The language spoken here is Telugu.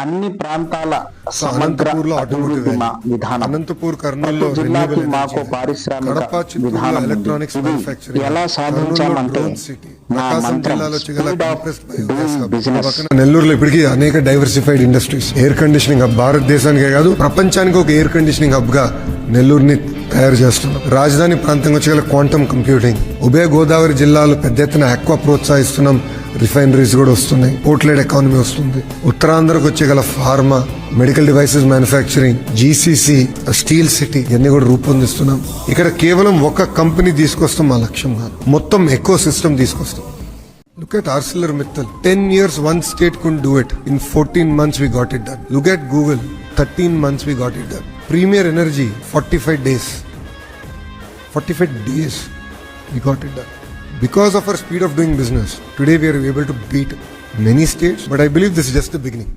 అన్ని ప్రాంతాల సమగ్ర విధానం. అనంతపూర్ జిల్లాకి renewable మాకు. పారిశ్రామిక విధానం ఎలా సాధించామంటే నా మంత్రం. బిజినెస్ నెల్లూరులో ఇప్పటికీ అనేక diversified industries air conditioning hub భారతదేశానికే కాదు ప్రపంచానికి ఒక ఎయిర్ కండిషనింగ్ హబ్గా నెల్లూరుని తయారు చేస్తున్నాం. రాజధాని ప్రాంతంగా వచ్చి క్వాంటమ్ కంప్యూటింగ్ ఉభయ గోదావరి జిల్లాలో పెద్ద ఎత్తున ఎక్కువ ప్రోత్సహిస్తున్నాం. రిఫైనరీస్ కూడా వస్తున్నాయి పోర్ట్లేడ్ ఎకానమీ వస్తుంది ఉత్తరాంధ్రకు వచ్చే గల pharma medical devices manufacturing GCC steel city ఇవన్నీ కూడా రూపొందిస్తున్నాం ఇక్కడ కేవలం ఒక కంపెనీ తీసుకొస్తాం మా లక్ష్యం కాదు మొత్తం ఎకో సిస్టమ్ తీసుకొస్తాం Look at ArcelorMittal. 10 years one state couldn't do it. In 14 months we got it done. Look at Google. 13 months we got it done. Premier Energy, 45 days. 45 days we got it done. Because of our speed of doing business, today we are able to beat many states, but I believe this is just the beginning.